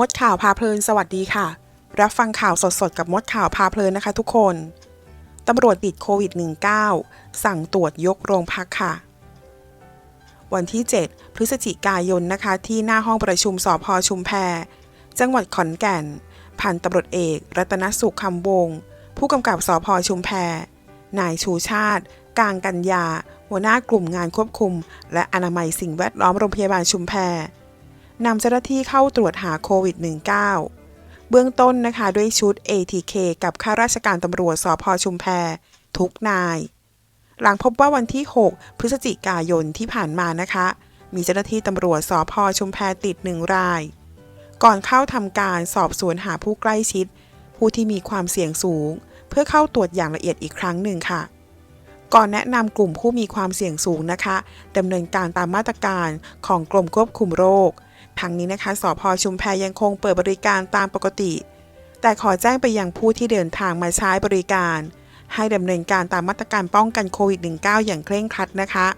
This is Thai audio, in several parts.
มดข่าวพาเพลินสวัสดีค่ะ รับฟังข่าวสดๆ กับมดข่าวพาเพลินนะคะทุกคน ตำรวจติดโควิด -19 สั่งตรวจยกโรงพักค่ะ วันที่ 7 พฤศจิกายนนะคะ ที่หน้าห้องประชุมสพชุมแพ จังหวัดขอนแก่น พันตำรวจเอก รัตนสุขคำวงศ์ผู้กำกับสพชุมแพ นายชูชาติ กางกัญญาหัวหน้ากลุ่มงานควบคุม และอนามัยสิ่งแวดล้อมโรงพยาบาลชุมแพ นำเจ้าหน้าที่เข้าตรวจหาโควิด -19 เบื้องต้นนะคะด้วยชุด ATK กับข้าราชการตำรวจสพชุมแพทุกนาย หลังพบว่าวันที่ 6 พฤศจิกายนที่ผ่านมานะคะ มีเจ้าหน้าที่ตำรวจสพชุมแพติดหนึ่งราย ก่อนเข้าทำการสอบสวนหาผู้ใกล้ชิด ผู้ที่มีความเสี่ยงสูง เพื่อเข้าตรวจอย่างละเอียดอีกครั้งหนึ่งค่ะก่อนแนะนำกลุ่มผู้มีความเสี่ยงสูงนะคะดำเนินการตามมาตรการของกรมควบคุมโรค ทั้งนี้นะคะสพชุมแพยังคงเปิดบริการตามปกติ แต่ขอแจ้งไปยังผู้ที่เดินทางมาใช้บริการ ให้ดำเนินการตามมาตรการป้องกันโควิด -19 อย่างเคร่งครัดนะคะ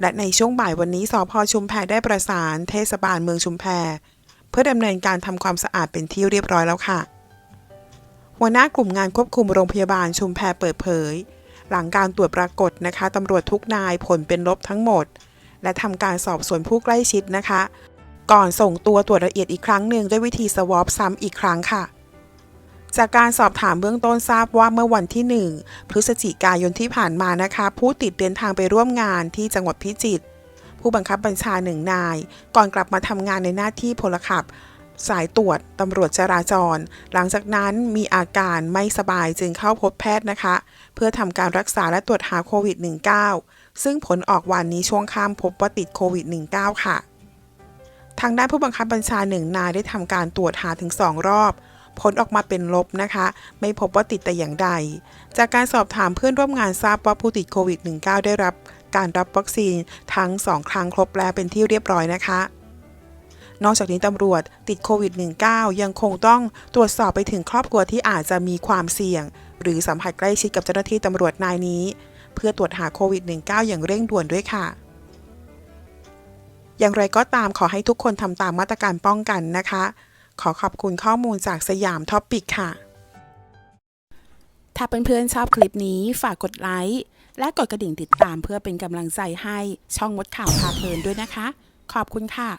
และในช่วงบ่ายวันนี้สพชุมแพได้ประสานเทศบาลเมืองชุมแพเพื่อดำเนินการทำความสะอาดเป็นที่เรียบร้อยแล้วค่ะ หัวหน้ากลุ่มงานควบคุมโรงพยาบาลชุมแพเปิดเผย หลังการตรวจปรากฏนะคะตำรวจทุกนายผลเป็นลบทั้งหมด และทำการสอบสวนผู้ใกล้ชิดนะคะ ก่อนส่งตัวตรวจละเอียดอีกครั้งหนึ่งด้วยวิธีสวอปซ้ำอีกครั้งค่ะ จากการสอบถามเบื้องต้นทราบว่าเมื่อวันที่ 1 พฤศจิกายนที่ผ่านมานะคะ ผู้ติดเดินทางไปร่วมงานที่จังหวัดพิจิตรผู้บังคับบัญชาหนึ่งนาย ก่อนกลับมาทำงานในหน้าที่พลขับ สายตรวจตำรวจจราจร หลังจากนั้นมีอาการไม่สบายจึงเข้าพบแพทย์นะคะ เพื่อทำการรักษาและตรวจหาโควิด -19 ซึ่งผลออกวันนี้ช่วงค่ำพบว่าติดโควิด -19 ค่ะ ทางด้านผู้บังคับบัญชาหนึ่งนายได้ทำการตรวจหาถึง 2 รอบ ผลออกมาเป็นลบนะคะ ไม่พบว่าติดแต่อย่างใด จากการสอบถามเพื่อนร่วมงานทราบว่าผู้ติดโควิด -19 ได้รับการรับวัคซีนทั้ง 2 ครั้งครบแล้วเป็นที่เรียบร้อยนะคะนอกจากนี้ตำรวจติดโควิด -19 ยังคงต้องตรวจสอบไปถึงครอบครัวที่อาจจะมีความเสี่ยง หรือสัมผัสใกล้ชิดกับเจ้าหน้าที่ตำรวจนายนี้ เพื่อตรวจหาโควิด -19 อย่างเร่งด่วนด้วยค่ะ อย่างไรก็ตามขอให้ทุกคนทำตามมาตรการป้องกันนะคะ ขอขอบคุณข้อมูลจากสยามท็อปปิกค่ะ ถ้าเพื่อนๆชอบคลิปนี้ฝากกดไลค์และกดกระดิ่งติดตามเพื่อเป็นกำลังใจให้ช่องมดข่าวพาเพลินด้วยนะคะ ขอบคุณค่ะ